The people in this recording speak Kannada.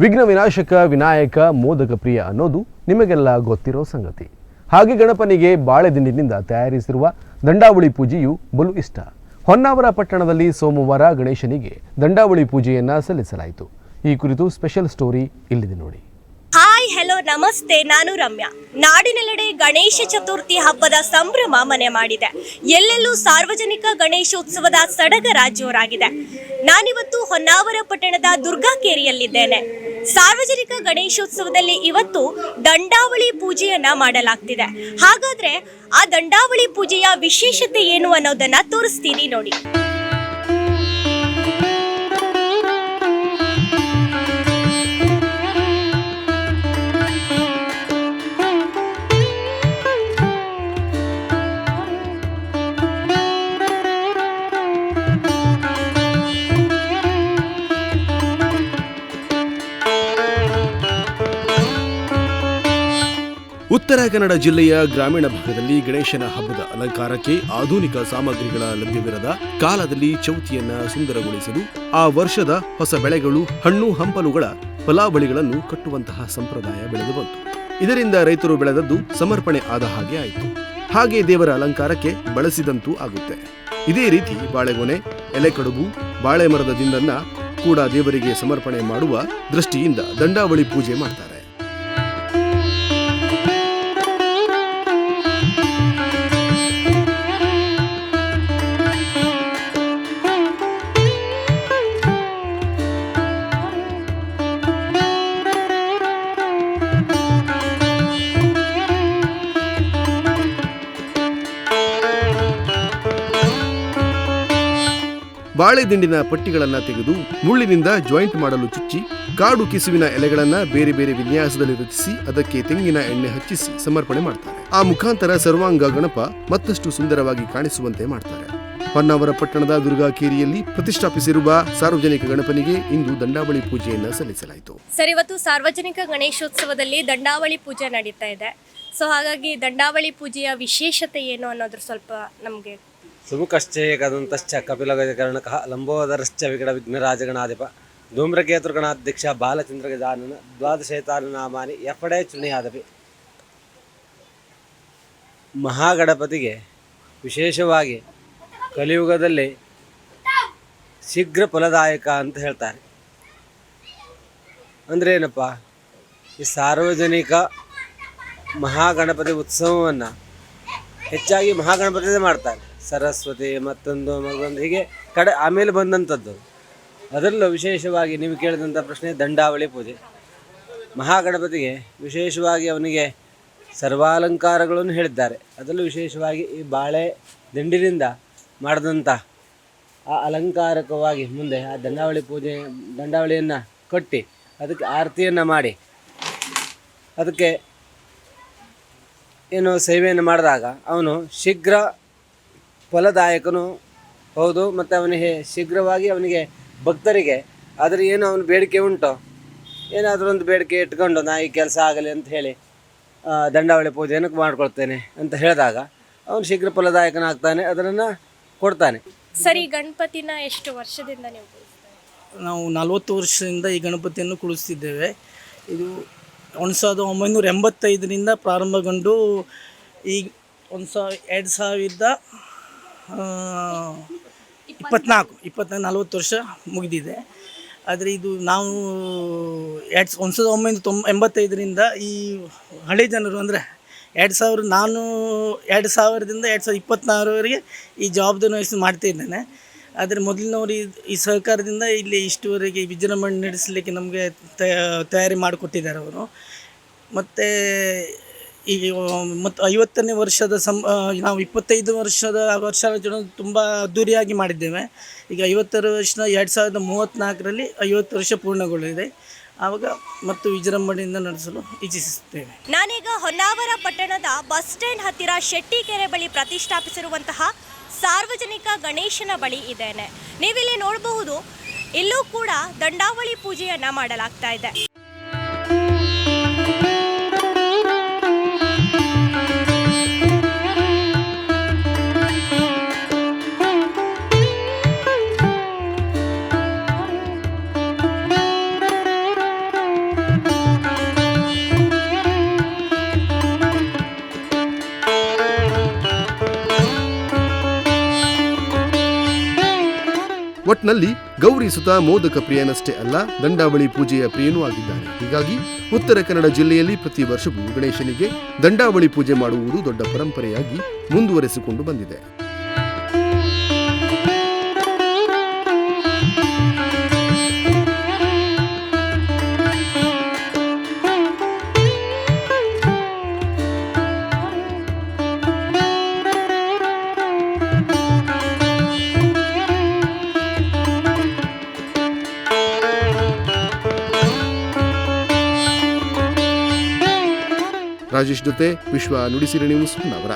ವಿಘ್ನ ವಿನಾಶಕ, ವಿನಾಯಕ, ಮೋದಕ ಪ್ರಿಯ ಅನ್ನೋದು ನಿಮಗೆಲ್ಲ ಗೊತ್ತಿರೋ ಸಂಗತಿ. ಹಾಗೆ ಗಣಪನಿಗೆ ಬಾಳೆದಿಂಡಿನಿಂದ ತಯಾರಿಸಿರುವ ದಂಡಾವಳಿ ಪೂಜೆಯು ಬಲು ಇಷ್ಟ. ಹೊನ್ನಾವರ ಪಟ್ಟಣದಲ್ಲಿ ಸೋಮವಾರ ಗಣೇಶನಿಗೆ ದಂಡಾವಳಿ ಪೂಜೆಯನ್ನ ಸಲ್ಲಿಸಲಾಯಿತು. ಈ ಕುರಿತು ಸ್ಪೆಷಲ್ ಸ್ಟೋರಿ ಇಲ್ಲಿದೆ ನೋಡಿ. ಹಾಯ್ ಹೆಲೋ ನಮಸ್ತೆ, ನಾನು ರಮ್ಯಾ. ನಾಡಿನೆಲ್ಲೆಡೆ ಗಣೇಶ ಚತುರ್ಥಿ ಹಬ್ಬದ ಸಂಭ್ರಮ ಮನೆ ಮಾಡಿದೆ. ಎಲ್ಲೆಲ್ಲೂ ಸಾರ್ವಜನಿಕ ಗಣೇಶೋತ್ಸವದ ಸಡಗರ ಜೋರಾಗಿದೆ ನಾನಿವತ್ತು ಹೊನ್ನಾವರ ಪಟ್ಟಣದ ದುರ್ಗಾಕೇರಿಯಲ್ಲಿದ್ದೇನೆ. ಸಾರ್ವಜನಿಕ ಗಣೇಶೋತ್ಸವದಲ್ಲಿ ಇವತ್ತು ದಂಡಾವಳಿ ಪೂಜೆಯನ್ನ ಮಾಡಲಾಗ್ತಿದೆ. ಹಾಗಾದ್ರೆ ಆ ದಂಡಾವಳಿ ಪೂಜೆಯ ವಿಶೇಷತೆ ಏನು ಅನ್ನೋದನ್ನ ತೋರಿಸ್ತೀನಿ ನೋಡಿ. ಉತ್ತರ ಕನ್ನಡ ಜಿಲ್ಲೆಯ ಗ್ರಾಮೀಣ ಭಾಗದಲ್ಲಿ ಗಣೇಶನ ಹಬ್ಬದ ಅಲಂಕಾರಕ್ಕೆ ಆಧುನಿಕ ಸಾಮಗ್ರಿಗಳ ಲಭ್ಯವಿರದ ಕಾಲದಲ್ಲಿ ಚೌತಿಯನ್ನ ಸುಂದರಗೊಳಿಸಲು ಆ ವರ್ಷದ ಹೊಸ ಬೆಳೆಗಳು, ಹಣ್ಣು ಹಂಪಲುಗಳ ಫಲಾವಳಿಗಳನ್ನು ಕಟ್ಟುವಂತಹ ಸಂಪ್ರದಾಯ ಬೆಳೆದು ಬಂತು. ಇದರಿಂದ ರೈತರು ಬೆಳೆದದ್ದು ಸಮರ್ಪಣೆ ಆದ ಹಾಗೆ ಆಯಿತು. ಹಾಗೆ ದೇವರ ಅಲಂಕಾರಕ್ಕೆ ಬಳಸಿದಂತೂ ಆಗುತ್ತೆ. ಇದೇ ರೀತಿ ಬಾಳೆಗೊನೆ, ಎಲೆಕಡುಬು, ಬಾಳೆ ಮರದ ಕೂಡ ದೇವರಿಗೆ ಸಮರ್ಪಣೆ ಮಾಡುವ ದೃಷ್ಟಿಯಿಂದ ದಂಡಾವಳಿ ಪೂಜೆ ಮಾಡ್ತಾರೆ. ಬಾಳೆ ದಿಂಡಿನ ಪಟ್ಟಿಗಳನ್ನ ತೆಗೆದು ಮುಳ್ಳಿನಿಂದ ಜಾಯಿಂಟ್ ಮಾಡಲು ಚುಚ್ಚಿ, ಕಾಡು ಕಿಸುವಿನ ಎಲೆಗಳನ್ನ ಬೇರೆ ಬೇರೆ ವಿನ್ಯಾಸದಲ್ಲಿ ರಚಿಸಿ, ಅದಕ್ಕೆ ತೆಂಗಿನ ಎಣ್ಣೆ ಹಚ್ಚಿಸಿ ಸಮರ್ಪಣೆ ಮಾಡ್ತಾರೆ. ಆ ಮುಖಾಂತರ ಸರ್ವಾಂಗ ಗಣಪ ಮತ್ತಷ್ಟು ಸುಂದರವಾಗಿ ಕಾಣಿಸುವಂತೆ ಮಾಡ್ತಾರೆ. ಹೊನ್ನಾವರ ಪಟ್ಟಣದ ದುರ್ಗಾಕೇರಿಯಲ್ಲಿ ಪ್ರತಿಷ್ಠಾಪಿಸಿರುವ ಸಾರ್ವಜನಿಕ ಗಣಪನಿಗೆ ಇಂದು ದಂಡಾವಳಿ ಪೂಜೆಯನ್ನು ಸಲ್ಲಿಸಲಾಯಿತು. ಸರ್, ಇವತ್ತು ಸಾರ್ವಜನಿಕ ಗಣೇಶೋತ್ಸವದಲ್ಲಿ ದಂಡಾವಳಿ ಪೂಜೆ ನಡೀತಾ ಇದೆ. ಸೊ ಹಾಗಾಗಿ ದಂಡಾವಳಿ ಪೂಜೆಯ ವಿಶೇಷತೆ ಏನು ಅನ್ನೋದ್ರ ಸ್ವಲ್ಪ ನಮಗೆ ಸುಮುಖಶ್ಚೇಕದಂತಶ್ಚ ಕಪಿಲಗಜಕರ್ಣಕಃ ಲಂಬೋದರಶ್ಚ ವಿಕಟ ವಿಘ್ನರಾಜಗಣಾಧಿಪ ಧೂಮ್ರಕೇತೃಗಣಾಧ್ಯಕ್ಷ ಬಾಲಚಂದ್ರಗಜಾನನ ದ್ವಾದಶೇತಾನ ನಾಮಾನಿ ಎಫಡೆ ಚುಣಿಯಾದಪಿ ಮಹಾಗಣಪತಿಗೆ ವಿಶೇಷವಾಗಿ ಕಲಿಯುಗದಲ್ಲಿ ಶೀಘ್ರ ಫಲದಾಯಕ ಅಂತ ಹೇಳ್ತಾರೆ. ಅಂದ್ರೆ ಏನಪ್ಪ, ಈ ಸಾರ್ವಜನಿಕ ಮಹಾಗಣಪತಿ ಉತ್ಸವವನ್ನು ಹೆಚ್ಚಾಗಿ ಮಹಾಗಣಪತಿ ಮಾಡ್ತಾರೆ. ಸರಸ್ವತಿ ಮತ್ತೊಂದು ಮಗೊಂದು ಹೀಗೆ ಕಡೆ ಆಮೇಲೆ ಬಂದಂಥದ್ದು. ಅದರಲ್ಲೂ ವಿಶೇಷವಾಗಿ ನೀವು ಕೇಳಿದಂಥ ಪ್ರಶ್ನೆ ದಂಡಾವಳಿ ಪೂಜೆ. ಮಹಾಗಣಪತಿಗೆ ವಿಶೇಷವಾಗಿ ಅವನಿಗೆ ಸರ್ವಾಲಂಕಾರಗಳನ್ನು ಹೇಳಿದ್ದಾರೆ. ಅದರಲ್ಲೂ ವಿಶೇಷವಾಗಿ ಈ ಬಾಳೆ ದಂಡಿನಿಂದ ಮಾಡಿದಂಥ ಆ ಅಲಂಕಾರಕವಾಗಿ ಮುಂದೆ ಆ ದಂಡಾವಳಿ ಪೂಜೆ ದಂಡಾವಳಿಯನ್ನು ಕಟ್ಟಿ ಅದಕ್ಕೆ ಆರತಿಯನ್ನು ಮಾಡಿ ಅದಕ್ಕೆ ಏನು ಸೇವೆಯನ್ನು ಮಾಡಿದಾಗ ಅವನು ಶೀಘ್ರ ಫಲದಾಯಕನು ಹೌದು ಮತ್ತು ಅವನಿಗೆ ಶೀಘ್ರವಾಗಿ ಅವನಿಗೆ ಭಕ್ತರಿಗೆ ಅದರ ಏನು ಅವನ ಬೇಡಿಕೆ ಉಂಟು? ಏನಾದರೂ ಒಂದು ಬೇಡಿಕೆ ಇಟ್ಕೊಂಡು ನಾ ಈ ಕೆಲಸ ಆಗಲಿ ಅಂತ ಹೇಳಿ ದಂಡಾವಳಿ ಪೂಜೆಯನ್ನು ಮಾಡ್ಕೊಳ್ತೇನೆ ಅಂತ ಹೇಳಿದಾಗ ಅವನು ಶೀಘ್ರ ಫಲದಾಯಕನಾಗ್ತಾನೆ ಅದನ್ನು ಕೊಡ್ತಾನೆ. ಸರಿ ಈ ಗಣಪತಿನ ಎಷ್ಟು ವರ್ಷದಿಂದ ನೀವು ನಾವು ನಲವತ್ತು ವರ್ಷದಿಂದ ಈ ಗಣಪತಿಯನ್ನು ಕುಳಿಸ್ತಿದ್ದೇವೆ ಇದು ಒಂದು ಸಾವಿರದ ಒಂಬೈನೂರ ಎಂಬತ್ತೈದರಿಂದ ಪ್ರಾರಂಭಗೊಂಡು ಈಗ ಒಂದು ಸಾವಿರ ಎರಡು ಸಾವಿರದ ಇಪ್ಪತ್ನಾಲ್ಕು ಇಪ್ಪತ್ನಾಲ್ಕು, ನಲ್ವತ್ತು ವರ್ಷ ಮುಗಿದಿದೆ. ಆದರೆ ಇದು ನಾವು ಎರಡು ಒಂದು ಸಾವಿರದ ಒಂಬೈನೂರ ತೊಂಬ, ಎಂಬತ್ತೈದರಿಂದ ಈ ಹಳೆ ಜನರು ಅಂದರೆ ಎರಡು ಸಾವಿರ ನಾನು, ಎರಡು ಸಾವಿರದಿಂದ ಎರಡು ಸಾವಿರದ ಇಪ್ಪತ್ನಾರವರೆಗೆ ಈ ಜವಾಬ್ದಾರಿ ವಹಿಸಿ ಮಾಡ್ತಾ ಇದ್ದೇನೆ ಆದರೆ ಮೊದಲಿನವರು ಈ- ಸಹಕಾರದಿಂದ ಇಲ್ಲಿ ಇಷ್ಟುವರೆಗೆ ವಿಜೃಂಭಣೆ ನಡೆಸಲಿಕ್ಕೆ ನಮಗೆ ತಯಾರಿ ಮಾಡಿಕೊಟ್ಟಿದ್ದಾರೆ ಅವರು. ಮತ್ತು ಈಗ ಮತ್ತು ಐವತ್ತನೇ ವರ್ಷದ ಸಂ ನಾವು ಇಪ್ಪತ್ತೈದು ವರ್ಷದ ವರ್ಷ ತುಂಬ ಅದ್ದೂರಿಯಾಗಿ ಮಾಡಿದ್ದೇವೆ. ಈಗ ಐವತ್ತರ ವರ್ಷ ಎರಡು ಸಾವಿರದ ಮೂವತ್ತ್ನಾಲ್ಕರಲ್ಲಿ ಐವತ್ತು ವರ್ಷ ಪೂರ್ಣಗೊಳ್ಳಿದೆ ಆವಾಗ ಮತ್ತು ವಿಜೃಂಭಣೆಯಿಂದ ನಡೆಸಲು ಇಚ್ಛಿಸುತ್ತೇವೆ. ನಾನೀಗ ಹೊನ್ನಾವರ ಪಟ್ಟಣದ ಬಸ್ ಸ್ಟ್ಯಾಂಡ್ ಹತ್ತಿರ ಶೆಟ್ಟಿಕೆರೆ ಬಳಿ ಪ್ರತಿಷ್ಠಾಪಿಸಿರುವಂತಹ ಸಾರ್ವಜನಿಕ ಗಣೇಶನ ಬಳಿ ಇದ್ದೇನೆ. ನೀವಿಲ್ಲಿ ನೋಡಬಹುದು ಇಲ್ಲೂ ಕೂಡ ದಂಡಾವಳಿ ಪೂಜೆಯನ್ನು ಮಾಡಲಾಗ್ತಾ ಇದೆ. ಒಟ್ನಲ್ಲಿ ಗೌರಿ ಸುತ ಮೋದಕ ಪ್ರಿಯನಷ್ಟೇ ಅಲ್ಲ, ದಂಡಾವಳಿ ಪೂಜೆಯ ಪ್ರಿಯನೂ ಆಗಿದ್ದಾರೆ. ಹೀಗಾಗಿ ಉತ್ತರ ಕನ್ನಡ ಜಿಲ್ಲೆಯಲ್ಲಿ ಪ್ರತಿ ವರ್ಷವೂ ಗಣೇಶನಿಗೆ ದಂಡಾವಳಿ ಪೂಜೆ ಮಾಡುವುದು ದೊಡ್ಡ ಪರಂಪರೆಯಾಗಿ ಮುಂದುವರೆಸಿಕೊಂಡು ಬಂದಿದೆ. ರಾಜೇಶ್ ಜೊತೆ ವಿಶ್ವ ನುಡಿಸಿರಿ ನ್ಯೂಸ್ ಹೊನ್ನಾವರ